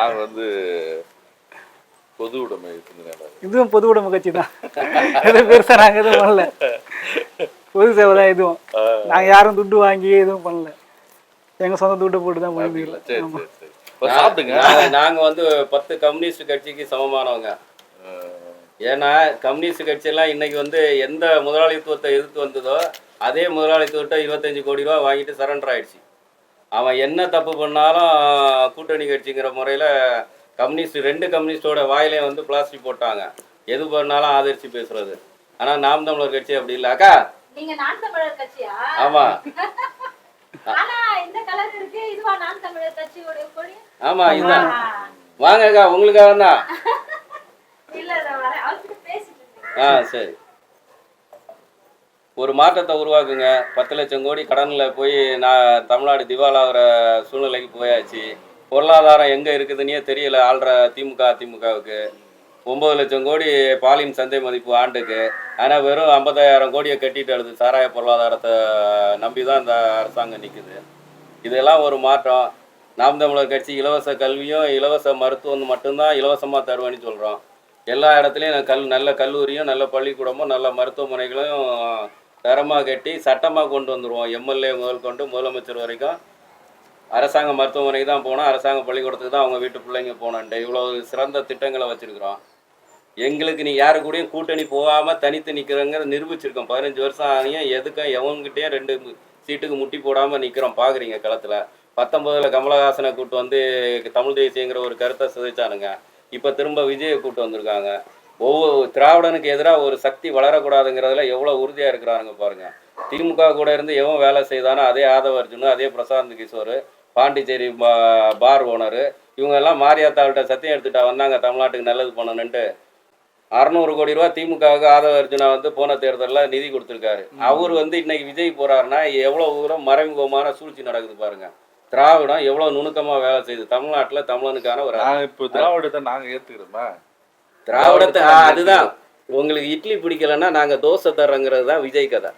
நாங்க வந்து பொது உடைமை இதுவும் பொது உடைமை கட்சி தான் எதுவும் பெருசா நாங்க எதுவும் பண்ணல. பொது சேவை தான் இதுவும் நாங்க யாரும் துட்டு வாங்கி எதுவும் பண்ணல. எங்க சொந்த துட்டு போட்டு தான் இப்ப சாப்பிடுங்க. நாங்க- நாங்க வந்து பத்து கம்யூனிஸ்ட் கட்சிக்கு சமமானவங்க. ஏன்னா கம்யூனிஸ்ட் கட்சியெல்லாம் இன்னைக்கு வந்து எந்த முதலாளித்துவத்தை எதிர்த்து வந்ததோ அதே முதலாளித்துவத்தை இருபத்தஞ்சு கோடி ரூபா வாங்கிட்டு சரண்டர் ஆயிடுச்சு. அவன் என்ன தப்பு பண்ணாலும் கூட்டணி கட்சிங்கிற முறையில் கம்யூனிஸ்ட் ரெண்டு கம்யூனிஸ்டோட வாயிலே வந்து பிளாஸ்டிக் போட்டாங்க. எது பண்ணாலும் ஆதரிச்சு பேசுறது. ஆனால் நாம் தமிழர் கட்சி அப்படி இல்லை. அக்கா? ஆனா கொடி? ஆமாம் இதுதான் வாங்க அக்கா உங்களுக்காக தான் ஆ சரி. ஒரு மாற்றத்தை உருவாக்குங்க. பத்து லட்சம் கோடி கடனில் போய் நான் தமிழ்நாடு திவாலாகிற சூழ்நிலைக்கு போயாச்சு. பொருளாதாரம் எங்கே இருக்குதுன்னே தெரியல ஆள்ற திமுக அதிமுகவுக்கு. ஒம்பது லட்சம் கோடி பாலின் சந்தை மதிப்பு ஆண்டுக்கு. ஆனால் வெறும் ஐம்பதாயிரம் கோடியை கட்டிட்டு எழுது சாராய பொருளாதாரத்தை நம்பி தான் இந்த அரசாங்கம் நிற்குது இதெல்லாம் ஒரு மாற்றம். நாம் தமிழர் கட்சி இலவச கல்வியும் இலவச மருத்துவம் மட்டும்தான் இலவசமாக தருவேன்னு சொல்கிறோம் எல்லா இடத்துலையும் கல் நல்ல கல்லூரியும் நல்ல பள்ளிக்கூடமும் நல்ல மருத்துவமனைகளையும் தரமாக கட்டி சட்டமாக கொண்டு வந்துடுவோம் எம்எல்ஏ முதல் கொண்டு முதலமைச்சர் வரைக்கும். அரசாங்க மருத்துவமனைக்கு தான் போனோம். அரசாங்க பள்ளிக்கூடத்துக்கு தான் அவங்க வீட்டு பிள்ளைங்க போனோன்ட்டு இவ்வளோ சிறந்த திட்டங்களை வச்சுருக்குறோம். எங்களுக்கு நீ யாரு கூடயும் கூட்டணி போகாமல் தனித்து நிற்கிறங்கிற நிரூபிச்சிருக்கோம். பதினஞ்சு வருஷம் ஆகியும் எதுக்கும் எவன்கிட்டயும் ரெண்டு சீட்டுக்கு முட்டி போடாமல் நிற்கிறோம் பார்க்குறீங்க களத்தில். பத்தொம்பதில் கமலஹாசனை கூட்டு வந்து தமிழ் தேசியங்கிற ஒரு கருத்தை சிதைச்சானுங்க. இப்போ திரும்ப விஜயை கூப்பிட்டு வந்திருக்காங்க. ஒவ்வொரு திராவிடனுக்கு எதிராக ஒரு சக்தி வளரக்கூடாதுங்கிறதுல எவ்வளோ உறுதியாக இருக்கிறாங்க பாருங்க. திமுக கூட இருந்து எவன் வேலை செய்தானோ அதே ஆதவ அர்ஜுனு அதே பிரசாந்த் கிஷோர் பாண்டிச்சேரி பார் ஓனரு இவங்க எல்லாம் மாரியாத்தாள்கிட்ட சத்தியம் எடுத்துட்டா வந்தாங்க தமிழ்நாட்டுக்கு நல்லது பண்ணணுன்ட்டு. அறநூறு கோடி ரூபா திமுகவுக்கு ஆதவ அர்ஜுனா வந்து போன தேர்தலில் நிதி கொடுத்துருக்காரு. அவர் வந்து இன்னைக்கு விஜய் போறாருன்னா எவ்வளோ தூரம் மறைமுகமான சூழ்ச்சி நடக்குது பாருங்க. திராவிடம் எவ்வளோ நுணுக்கமாக வேலை செய்யுது தமிழ்நாட்டில் தமிழனுக்கான ஒரு இப்போ திராவிடத்தை நாங்க ஏத்துக்கிறோமா? திராவிடத்தை அதுதான் உங்களுக்கு இட்லி பிடிக்கலன்னா நாங்கள் தோசை தர்றோங்கிறது தான் விஜய் கதை.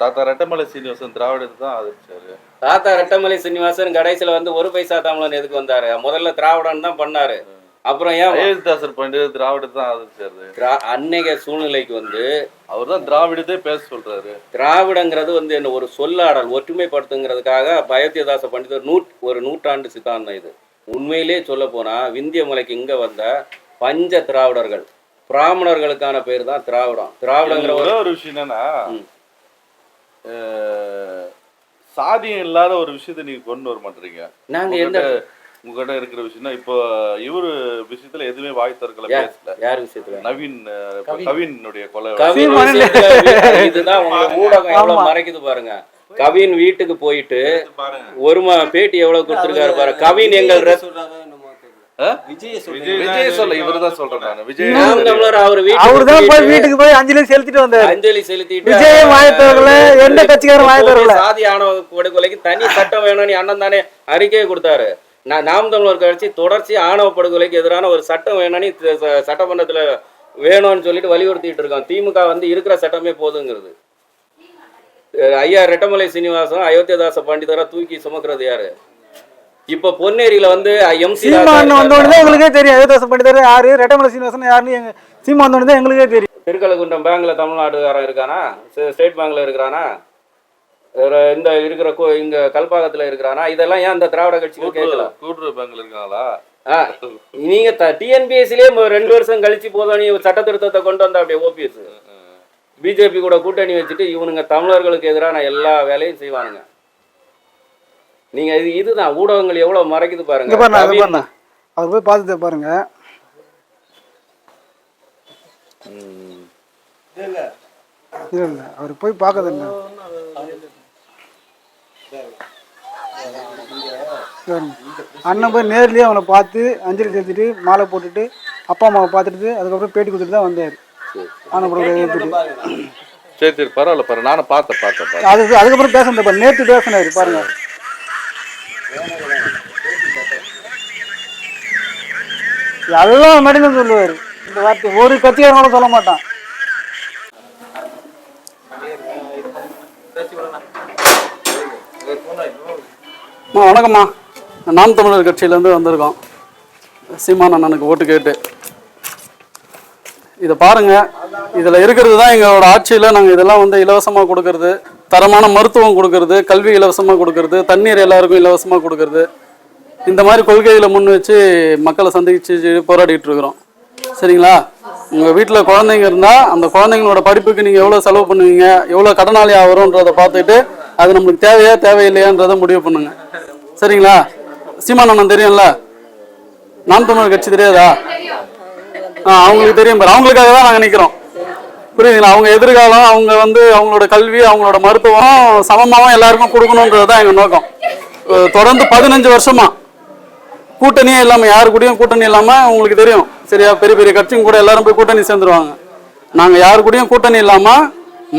தாத்தா ரெட்டமலை சீனிவாசன் திராவிடத்தை தான் ஆதரிச்சாரு. தாத்தா ரெட்டமலை சீனிவாசன் கடைசியில் வந்து ஒரு பைசா தமிழன் எதுக்கு வந்தாரு? முதல்ல திராவிடன் தான் பண்ணாரு. அப்புறம் ஏன் அயோத்திதாசர் பண்டிதர் திராவிடத்தை தான் ஆதரிச்சாரு. திரா- அன்னைய சூழ்நிலைக்கு வந்து அவர் தான் திராவிடத்தை பேச சொல்றாரு. திராவிடங்கிறது வந்து என்ன ஒரு சொல்லாடல் ஒற்றுமைப்படுத்துங்கிறதுக்காக அயோத்தியதாச பண்டிதர் நூற் ஒரு நூற்றாண்டு சித்தாந்தம் இது. உண்மையிலே சொல்ல போனா விந்திய மலைக்கு இங்க வந்த பஞ்ச திராவிடர்கள் பிராமணர்களுக்கான பேர் தான் திராவிடம். திராவிடங்கிற ஒரு விஷயம் என்னன்னா சாதியம் இல்லாத ஒரு விஷயத்தை நீங்க கொண்டு வர மாட்டீங்க நாங்க எந்த உங்ககிட்ட இருக்கிற விஷயம்னா இப்போ இவரு விஷயத்துல எதுவுமே வாய் திறக்கல? பேசல. யார் விஷயத்துல? நவீன் கவினுடைய கொலை இதுதான் உங்க ஊடகம் எவ்வளவு. மறைக்குது பாருங்க. கவின் வீட்டுக்கு போயிட்டு ஒரு பேட்டி எவ்வளவு கொடுத்திருக்காரு பாரு. கவின் எங்கள் போய் வீட்டுக்கு போய் அஞ்சலி செலுத்திட்டு வந்தாரு. அஞ்சலி செலுத்திட்டு விஜய வாயத்தவர்கள எந்த வாயத்தவர்கள? சாதி ஆணவ படுகொலைக்கு தனி சட்டம் வேணும்னு அண்ணன் தானே அறிக்கையை கொடுத்தாரு. நான் நாம் தமிழர் கட்சி தொடர்ச்சி ஆணவ படுகொலைக்கு எதிரான ஒரு சட்டம் வேணும்னு சட்டமன்றத்துல வேணும்னு சொல்லிட்டு வலியுறுத்திட்டு இருக்கோம் திமுக வந்து இருக்கிற சட்டமே போதுங்கிறது. ஐயா ரெட்டமலை சீனிவாசன் அயோத்தியதாச பண்டிதரா தூக்கி சுமக்கிறது யாரு? இப்ப பொன்னேரியில வந்து எம்சி சீமான் வந்தோடனே எங்களுக்கே தெரியும் அயோத்தாச பண்டிதர் யாரு? ரெட்டமலை சீனிவாசன் யாருன்னு எங்க சீமான் வந்தோடனே எங்களுக்கே தெரியும். திருக்கழுக்குன்றம் பேங்க்ல தமிழ்நாடுகாரன் இருக்கானா? ஸ்டே- ஸ்டேட் பேங்க்ல இருக்கிறானா? இந்த இருக்கிற கோ- இங்க கல்பாக்கத்துல இருக்கிறானா? இதெல்லாம் ஏன் அந்த திராவிட கட்சிகள் கேட்கல? கூட்டுறவு பேங்க்ல இருக்காங்களா? நீங்க டிஎன்பிஎஸ்சிலே ரெண்டு வருஷம் கழிச்சு போதும். நீ சட்ட திருத்தத்தை கொண்டு வந்த அப்படியே ஓபிஎஸ். பிஜேபி கூட கூட்டணி வச்சுட்டு இவனுங்க தமிழர்களுக்கு எதிரான எல்லா வேலையும் செய்வானுங்க. நீங்க இது இதுதான் ஊடகங்கள் எவ்வளவு மறைக்குது இங்க பாருங்க பாருண்ணா. அது அவர் போய் பார்த்துட்டு பாருங்க. இல்ல இல்ல. அவர் போய் பார்க்கறது இல்ல. அண்ணன் போய் நேர்லயே அவனை பார்த்து அஞ்சலி செலுத்திட்டு மாலை போட்டுட்டு அப்பா அம்மாவை பார்த்துட்டு அதுக்கப்புறம் பேட்டி கொடுத்துட்டு தான் வந்தார். ஆனப்புறம் எடுத்துட்டு சரி சரி பரவாயில்ல பரவாயில்ல. நானும் பார்த்தேன் பார்த்தேன் அது அதுக்கப்புறம் பேச பாருங்க நேற்று பேசினாரு பாருங்க. எல்லாம் மேடம் சொல்லுவார். இந்த வார்த்தை ஒரு கூட சொல்ல மாட்டான். அம்மா வணக்கம்மா. நாம் தமிழர் கட்சியிலேருந்து வந்திருக்கோம். சீமான் அண்ணனுக்கு ஓட்டு கேட்டு. இதை பாருங்க. இதில் இருக்கிறது தான் எங்களோட ஆட்சியில் நாங்கள் இதெல்லாம் வந்து இலவசமாக கொடுக்கறது. தரமான மருத்துவம் கொடுக்கறது கல்வி இலவசமாக கொடுக்கறது தண்ணீர் எல்லாருக்கும் இலவசமாக கொடுக்கறது. இந்த மாதிரி கொள்கைகளை முன் வச்சு மக்களை சந்திச்சு போராடிட்டு இருக்கிறோம். சரிங்களா? உங்கள் வீட்டில் குழந்தைங்க இருந்தால் அந்த குழந்தைங்களோட படிப்புக்கு நீங்கள் எவ்வளோ செலவு பண்ணுவீங்க எவ்வளோ கடனாளி ஆகிறோன்றதை பார்த்துட்டு அது நம்மளுக்கு தேவையா தேவையில்லையான்றதை முடிவு பண்ணுங்க. சரிங்களா? சீமானம் தெரியும்ல? நாம் தமிழர் கட்சி தெரியாதா? ஆ அவங்களுக்கு தெரியும் பாரு. அவங்களுக்காக தான் நாங்கள் நிற்கிறோம் புரியுதுங்களா? அவங்க எதிர்காலம் அவங்க வந்து அவங்களோட கல்வி அவங்களோட மருத்துவம் சமமாகவும் எல்லாருக்கும் கொடுக்கணுன்றது தான் எங்கள் நோக்கம். தொடர்ந்து பதினஞ்சு வருஷமா கூட்டணியே இல்லாமல் யாரு கூடயும் கூட்டணி இல்லாமல் உங்களுக்கு தெரியும். சரியா? பெரிய பெரிய கட்சியும் கூட எல்லாரும் போய் கூட்டணி சேர்ந்துருவாங்க. நாங்கள் யாரு கூடயும் கூட்டணி இல்லாமல்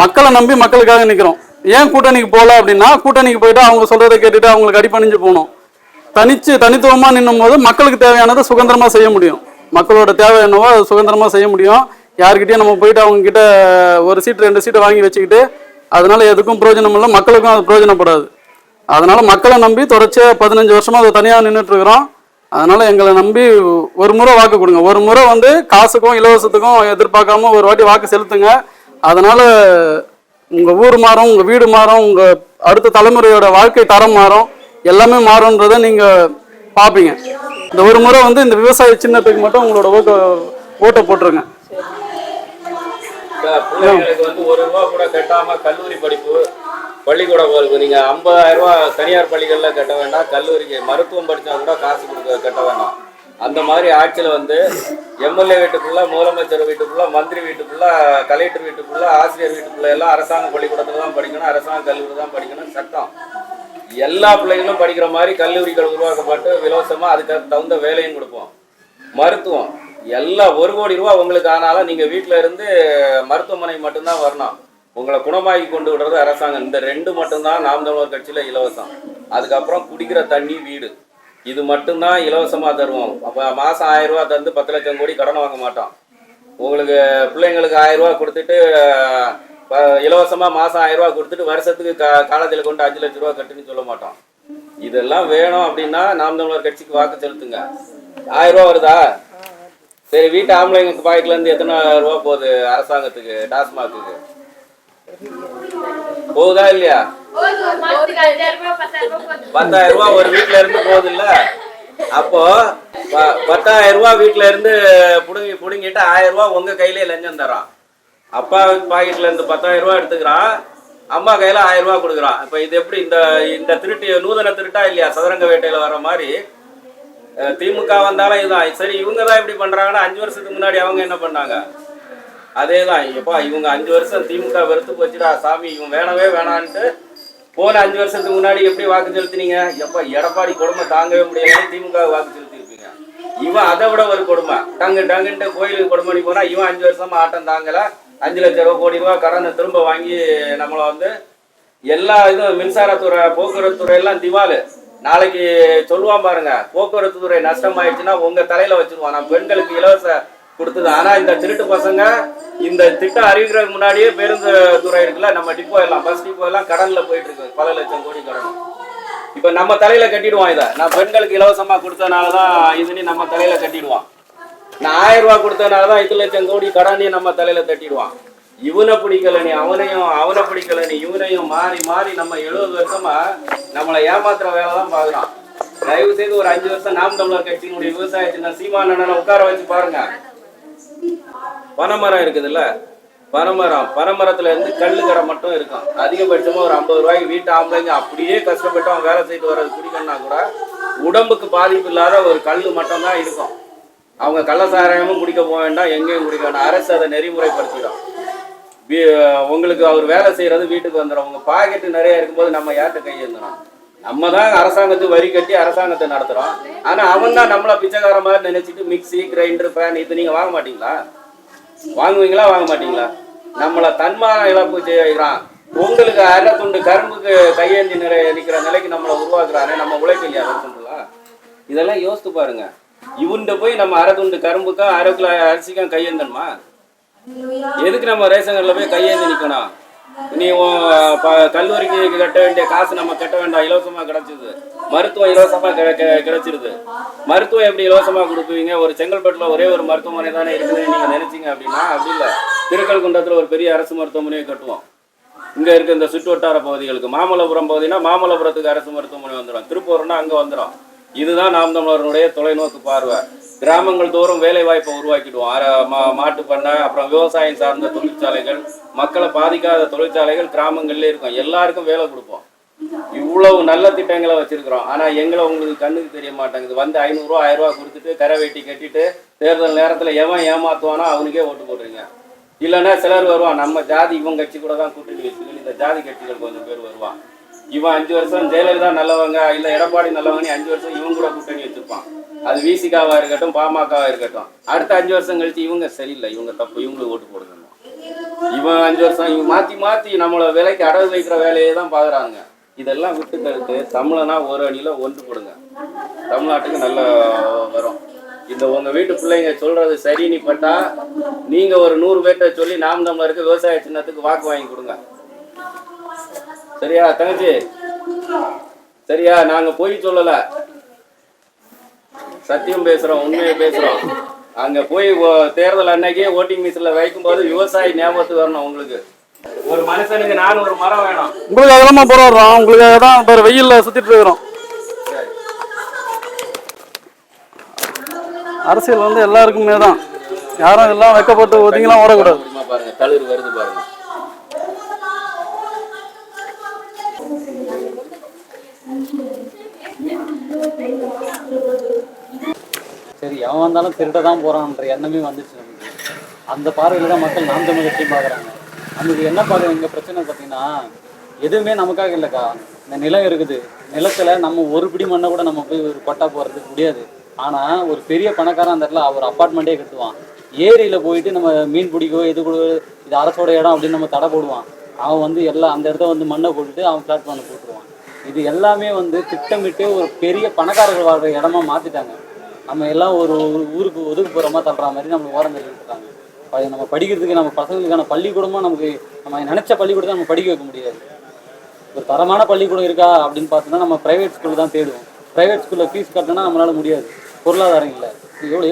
மக்களை நம்பி மக்களுக்காக நிற்கிறோம் ஏன் கூட்டணிக்கு போகல அப்படின்னா கூட்டணிக்கு போயிட்டு அவங்க சொல்கிறத கேட்டுட்டு அவங்களுக்கு அடிப்பணிஞ்சு போகணும். தனிச்சு தனித்துவமாக நின்னும் போது மக்களுக்கு தேவையானதை சுதந்திரமாக செய்ய முடியும். மக்களோட தேவை என்னவோ அதை சுதந்திரமாக செய்ய முடியும். யாருக்கிட்டேயும் நம்ம போயிட்டு அவங்க கிட்ட ஒரு சீட் ரெண்டு சீட்டை வாங்கி வச்சுக்கிட்டு அதனால எதுக்கும் பிரயோஜனம் இல்லை மக்களுக்கும் அது பிரயோஜனப்படாது. அதனால மக்களை நம்பி தொடர்ச்சியாக பதினஞ்சு வருஷமா அதை தனியாக நின்றுட்டு இருக்கிறோம் அதனால எங்களை நம்பி ஒரு முறை வாக்கு கொடுங்க. ஒரு முறை வந்து காசுக்கும் இலவசத்துக்கும் எதிர்பார்க்காம ஒரு வாட்டி வாக்கு செலுத்துங்க. அதனால உங்க ஊர் மாறும் உங்க வீடு மாறும் உங்க அடுத்த தலைமுறையோட வாழ்க்கை தரம் மாறும். எல்லாமே மாறும்ன்றத நீங்க பார்ப்பீங்க இந்த ஒரு முறை வந்து இந்த விவசாய சின்னத்துக்கு மட்டும் உங்களோட ஓட்டை ஓட்டை போட்டுருங்க. பிள்ளைங்களுக்கு வந்து ஒரு ரூபா கூட கட்டாம கல்லூரி படிப்பு பள்ளிக்கூடம் போறது நீங்க ஐம்பதாயிரம் ரூபா தனியார் பள்ளிகள்ல கட்ட வேண்டாம். கல்லூரிக்கு மருத்துவம் படிச்சா கூட காசு கொடுக்க கட்ட வேண்டாம். அந்த மாதிரி ஆட்சியில் வந்து எம்எல்ஏ வீட்டுக்குள்ள முதலமைச்சர் வீட்டுக்குள்ள மந்திரி வீட்டுக்குள்ள கலெக்டர் வீட்டுக்குள்ள ஆசிரியர் வீட்டுக்குள்ள எல்லாம் அரசாங்க பள்ளிக்கூடத்துல தான் படிக்கணும். அரசாங்க கல்லூரி தான் படிக்கணும். சட்டம். எல்லா பிள்ளைகளும் படிக்கிற மாதிரி கல்லூரிகள் உருவாக்கப்பட்டு இலவசமா அதுக்கு தகுந்த வேலையும் கொடுப்போம். மருத்துவம். எல்லாம் ஒரு கோடி ரூபா உங்களுக்கு ஆனாலும் நீங்க வீட்டில் இருந்து மருத்துவமனை மட்டும்தான் வரணும். உங்களை குணமாக்கி கொண்டு விடுறது அரசாங்கம். இந்த ரெண்டு மட்டும்தான் நாம் தமிழர் கட்சியில இலவசம். அதுக்கப்புறம் குடிக்கிற தண்ணி வீடு. இது மட்டும்தான் இலவசமா தருவோம். அப்ப மாசம் ஆயிரம் ரூபாய் தந்து பத்து லட்சம் கோடி கடன் வாங்க மாட்டோம். உங்களுக்கு பிள்ளைங்களுக்கு ஆயிரம் ரூபாய் கொடுத்துட்டு ப- இலவசமா மாசம் ஆயிரம் ரூபாய் கொடுத்துட்டு வருஷத்துக்கு கா காலத்தில் கொண்டு அஞ்சு லட்ச ரூபா கட்டுன்னு சொல்ல மாட்டோம். இதெல்லாம் வேணும் அப்படின்னா நாம் தமிழர் கட்சிக்கு வாக்கு செலுத்துங்க. ஆயிரம் ரூபா வருதா? சரி வீட்டு ஆம்பளைங்க பாக்கெட்ல இருந்து எத்தனை ரூபா போகுது அரசாங்கத்துக்கு டாஸ்மாக்கு போகுதா இல்லையா? பத்தாயிரம் ரூபா ஒரு வீட்டுல இருந்து போகுது இல்ல அப்போ ப- பத்தாயிரம் ரூபா வீட்டுல இருந்து புடுங்கி புடுங்கிட்டு ஆயிரம் ரூபா உங்க கையிலே லஞ்சம் தரான். அப்பா பாக்கெட்ல இருந்து பத்தாயிரம் ரூபா எடுத்துக்கிறான். அம்மா கையில ஆயிரம் ரூபா கொடுக்குறான். இப்ப இது எப்படி இந்த இந்த திருட்டு நூதன திருட்டா இல்லையா? சதுரங்க வேட்டையில வர மாதிரி. திமுக வந்தாலும் இதுதான். சரி இவங்க தான் இப்படி பண்றாங்கன்னா அஞ்சு வருஷத்துக்கு முன்னாடி அவங்க என்ன பண்ணாங்க? அதே தான் எப்பா இவங்க அஞ்சு வருஷம் திமுக வெறுத்து போச்சுடா. சாமி இவன் வேணவே வேணான்ட்டு போன அஞ்சு வருஷத்துக்கு முன்னாடி எப்படி வாக்கு செலுத்தினீங்க? எப்பா எடப்பாடி கொடுமை தாங்கவே முடியாது திமுக வாக்கு செலுத்திருப்பீங்க இவன் அதை விட ஒரு கொடுமை. டங்கு டங்குன்ட்டு கோயிலுக்கு கொடுமை போனா இவன் அஞ்சு வருஷமா ஆட்டம் தாங்கல. அஞ்சு லட்சம் ரூபா கோடி ரூபா கடனை திரும்ப வாங்கி நம்மளை வந்து எல்லா இதுவும் மின்சாரத்துறை போக்குவரத்து துறை எல்லாம் திவாலு. நாளைக்கு சொல்லுவான் பாருங்க போக்குவரத்து துறை நஷ்டமாயிடுச்சுன்னா உங்க தலையில வச்சிருவான். நான் பெண்களுக்கு இலவச கொடுத்தது. ஆனா இந்த திருட்டு பசங்க இந்த திட்டம் அறிவிக்கிறதுக்கு முன்னாடியே பேருந்து துறை இருக்குல்ல நம்ம டிப்போ எல்லாம் பஸ் டிப்போ எல்லாம் கடன்ல போயிட்டு இருக்கு. பல லட்சம் கோடி கடன். இப்ப நம்ம தலையில கட்டிடுவான் இதை. நான் பெண்களுக்கு இலவசமா கொடுத்ததுனாலதான் இதுன்னு நம்ம தலையில கட்டிடுவான். நான் ஆயிரம் ரூபாய் கொடுத்ததுனாலதான் இது லட்சம் கோடி கடனையும் நம்ம தலையில தட்டிடுவான். இவனை பிடிக்கல நீ அவனையும் அவனை பிடிக்கல நீ இவனையும் மாறி மாறி நம்ம எழுபது வருஷமா நம்மளை ஏமாத்துற வேலை தான் பாக்குறோம் தயவு செய்து ஒரு அஞ்சு வருஷம் நாம் தமிழர் கட்சியினுடைய விவசாய சின்ன சீமானண்ணனை உட்கார வச்சு பாருங்க. பனைமரம் இருக்குதுல்ல? பனைமரம். பனைமரத்துல இருந்து கல்லு கடை மட்டும் இருக்கும். அதிகபட்சமா ஒரு ஐம்பது ரூபாய்க்கு வீட்டு ஆம்பளைங்க அப்படியே கஷ்டப்பட்டு அவன் வேலை செய்து வர்றது குடிக்கணும்னா கூட உடம்புக்கு பாதிப்பு இல்லாத ஒரு கல் மட்டும்தான் இருக்கும். அவங்க கள்ளசாராயமும் குடிக்க போக வேண்டாம் எங்கேயும் குடிக்க வேண்டாம். அரசு அதை நெறிமுறைப்படுத்திடும். உங்களுக்கு அவர் வேலை செய்யறது வீட்டுக்கு வந்துடும் உங்க பாக்கெட்டு நிறைய இருக்கும்போது நம்ம யார்கிட்ட கையேந்தணும் நம்ம தான் அரசாங்கத்துக்கு வரி கட்டி அரசாங்கத்தை நடத்துறோம். ஆனா அவன் தான் நம்மள பிச்சைக்கார மாதிரி நினைச்சிட்டு மிக்சி கிரைண்டர் ஃபேன் இது நீங்க வாங்க மாட்டீங்களா? வாங்குவீங்களா வாங்க மாட்டீங்களா? நம்மள தன்மான இழப்பு செய்கிறான். உங்களுக்கு அரை துண்டு கரும்புக்கு கையேந்தி நிறைய நிற்கிற நிலைக்கு நம்மளை உருவாக்குறானே. நம்ம உழைக்கலையா வருஷங்களா இதெல்லாம் யோசித்து பாருங்க. இவன்கிட்ட போய் நம்ம அரை துண்டு கரும்புக்கும் அரை கிலோ அரிசிக்கும் கையேந்தணுமா? எதுக்கு நம்ம ரேஷன் கடையில் போய் கையேந்தி நிற்கணும் நீ கல்லூரிக்கு கட்ட வேண்டிய காசு நம்ம கட்ட வேண்டாம். இலவசமா கிடச்சிது. மருத்துவம் இலவசமா கிடைச்சிருது. மருத்துவம் எப்படி இலவசமா கொடுப்பீங்க? ஒரு செங்கல்பட்டுல ஒரே ஒரு மருத்துவமனை தானே இருக்குதுன்னு நீங்க நினைச்சீங்க அப்படின்னா அப்படி இல்லை. திருக்கல் ஒரு பெரிய அரசு மருத்துவமனையை கட்டுவோம். இங்க இருக்க இந்த சுற்று வட்டார பகுதிகளுக்கு. மாமல்லபுரம் பகுதினா மாமல்லபுரத்துக்கு அரசு மருத்துவமனை வந்துடும். திருப்பூர்னா அங்க வந்துடும். இதுதான் நாம் தமிழர்களுடைய தொலைநோக்கு பார்வை. கிராமங்கள் தோறும் வேலை வாய்ப்பை உருவாக்கிடுவோம் மாட்டு பண்ணை அப்புறம் விவசாயம் சார்ந்த தொழிற்சாலைகள் மக்களை பாதிக்காத தொழிற்சாலைகள் கிராமங்கள்லேயே இருக்கும். எல்லாருக்கும் வேலை கொடுப்போம். இவ்வளவு நல்ல திட்டங்களை வச்சிருக்கிறோம். ஆனா எங்களை உங்களுக்கு கண்ணுக்கு தெரிய மாட்டேங்குது. வந்து ஐநூறுரூவா ஆயிரம் ரூபா கொடுத்துட்டு கரை வெட்டி கட்டிட்டு தேர்தல் நேரத்துல எவன் ஏமாத்துவானோ அவனுக்கே ஓட்டு போடுறீங்க இல்லைன்னா சிலர் வருவான். நம்ம ஜாதி இவன் கட்சி கூட தான் கூட்டணி வச்சுக்கணும். இந்த ஜாதி கட்சிகள் கொஞ்சம் பேர் வருவான். இவன் அஞ்சு வருஷம் ஜெயலலிதா நல்லவங்க இல்ல எடப்பாடி நல்லவங்கன்னு அஞ்சு வருஷம் இவன் கூட கூட்டணி வச்சிருப்பான். அது விசிகாவா இருக்கட்டும் பாமகவா இருக்கட்டும். அடுத்த அஞ்சு வருஷம் கழிச்சு இவங்க சரியில்லை இவங்க தப்பு இவங்களுக்கு ஓட்டு போடுங்க இவன் அஞ்சு வருஷம் இவன் மாத்தி மாத்தி நம்மளை விலைக்கு அடகு வைக்கிற வேலையை தான் பாக்குறாங்க இதெல்லாம் விட்டு தடுத்து தமிழனா ஒரு அணியில ஒன்று போடுங்க. தமிழ்நாட்டுக்கு நல்ல வரும். இந்த உங்க வீட்டு பிள்ளைங்க சொல்றது சரின்னு பட்டா நீங்க ஒரு நூறு பேர்ட்ட சொல்லி நாம் தமிழருக்கு விவசாய சின்னத்துக்கு வாக்கு வாங்கி கொடுங்க. சரியா தங்கச்சி? சரியா நாங்க பொய் சொல்லல. சத்தியம் பேசுறோம் உண்மையை பேசுறோம். அங்க போய் தேர்தல் அன்னைக்கே ஓட்டிங் மிஷின்ல வைக்கும்போது விவசாயி ஞாபகத்துக்கு வரணும் உங்களுக்கு. ஒரு மனுஷனுக்கு நான் ஒரு மரம் வேணும். உங்களுக்கு அதெல்லாம் போராடுறோம் உங்களுக்காக தான் இப்போ வெயில்ல சுத்திட்டு இருக்கிறோம். அரசியல் வந்து எல்லாருக்குமே தான். யாரும் எல்லாம் வைக்கப்பட்டு ஒதுங்கிலாம் ஓடக்கூடாது. பாருங்க தளிர் வருது பாருங்க. சரி எவன் வந்தாலும் திருட தான் போறான்ற எண்ணமே வந்துச்சு நமக்கு. அந்த பார்வையில தான் மக்கள் நாம் தமிழ் கட்சியும் பார்க்குறாங்க. நமக்கு என்ன பார்க்குற இங்கே பிரச்சனை பார்த்தீங்கன்னா எதுவுமே நமக்காக இல்லைக்கா. இந்த நிலம் இருக்குது. நிலத்துல நம்ம ஒரு பிடி மண்ணை கூட நம்ம போய் ஒரு கொட்டா போடுறதுக்கு முடியாது. ஆனா ஒரு பெரிய பணக்காரன் அந்த இடத்துல அவர் அப்பார்ட்மெண்ட்டே கட்டுவான். ஏரியில போயிட்டு நம்ம மீன் பிடிக்கோ எது கூட இது அரசோட இடம் அப்படின்னு நம்ம தடை போடுவான். அவன் வந்து எல்லாம் அந்த இடத்த வந்து மண்ணை போட்டுட்டு அவன் பிளாட்ஃபார்ம்ல போட்டுருவான் இது எல்லாமே வந்து திட்டமிட்டு ஒரு பெரிய பணக்காரர்கள் வாழ்ற இடமா மாத்திட்டாங்க. நம்ம எல்லாம் ஒரு ஒரு ஊருக்கு ஒதுக்குப்புறமா தள்ளுற மாதிரி நம்ம ஓரம் தள்ளிட்டு இருக்காங்க. நம்ம படிக்கிறதுக்கு நம்ம பசங்களுக்கான பள்ளிக்கூடமும் நமக்கு நம்ம நினச்ச பள்ளிக்கூடத்தை நம்ம படிக்க வைக்க முடியாது. ஒரு தரமான பள்ளிக்கூடம் இருக்கா அப்படின்னு பார்த்தோன்னா நம்ம ப்ரைவேட் ஸ்கூலில் தான் தேடுவோம். ப்ரைவேட் ஸ்கூலில் ஃபீஸ் கட்டணும்னா நம்மளால் முடியாது. பொருளாதாரம் இல்லை.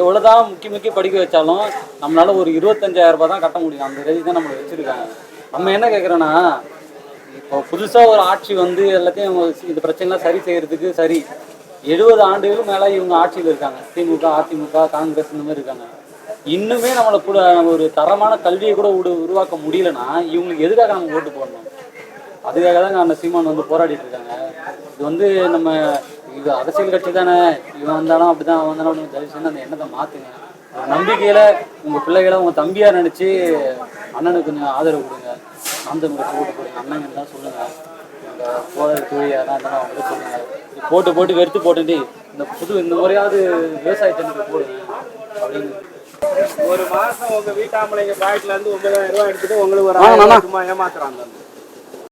எவ்வளோ தான் முக்கிய முக்கியம் படிக்க வச்சாலும் நம்மளால் ஒரு இருபத்தஞ்சாயிரம் ரூபாய் தான் கட்ட முடியும். அந்த ரேஞ்சு தான் நம்மளை வச்சுருக்காங்க. நம்ம என்ன கேட்குறோன்னா இப்போ புதுசாக ஒரு ஆட்சி வந்து எல்லாத்தையும் இந்த பிரச்சனைலாம் சரி செய்யறதுக்கு சரி. எழுபது ஆண்டுகளும் மேலே இவங்க ஆட்சியில் இருக்காங்க. திமுக அதிமுக காங்கிரஸ் இந்த மாதிரி இருக்காங்க. இன்னுமே நம்மளை கூட ஒரு தரமான கல்வியை கூட உரு- உருவாக்க முடியலன்னா இவங்களுக்கு எதுக்காக நம்ம ஓட்டு போடணும்? அதுக்காக தான் அந்த சீமான் வந்து போராடிட்டு இருக்காங்க. இது வந்து நம்ம இது அரசியல் கட்சி தானே. இவன் வந்தாலும் அப்படிதான் அவன் வந்தாலும் அப்படின்னு தயவு செஞ்சு அந்த எண்ணத்தை மாத்துங்க. நம்பிக்கையில் நம்பிக்கையில உங்க பிள்ளைகளை உங்க தம்பியா நினைச்சு அண்ணனுக்கு கொஞ்சம் ஆதரவு கொடுங்க. அந்த கட்சி ஓட்டு போடுங்க அண்ணன் தான் சொல்லுங்க இந்த போதல் தொழில் யாரா இருந்தாலும் அவங்களுக்கு சொல்லுங்க இது போட்டு போட்டு வெறுத்து போட்டுட்டு இந்த புது இந்த முறையாவது விவசாயத்திற்கு போடுங்க அப்படின்னு. ஒரு மாசம் உங்க வீட்டாம்பளைங்க பாக்கெட்ல இருந்து ஒன்பதாயிரம் ரூபாய் எடுத்துட்டு உங்களுக்கு ஒரு ஏமாத்துறாங்க.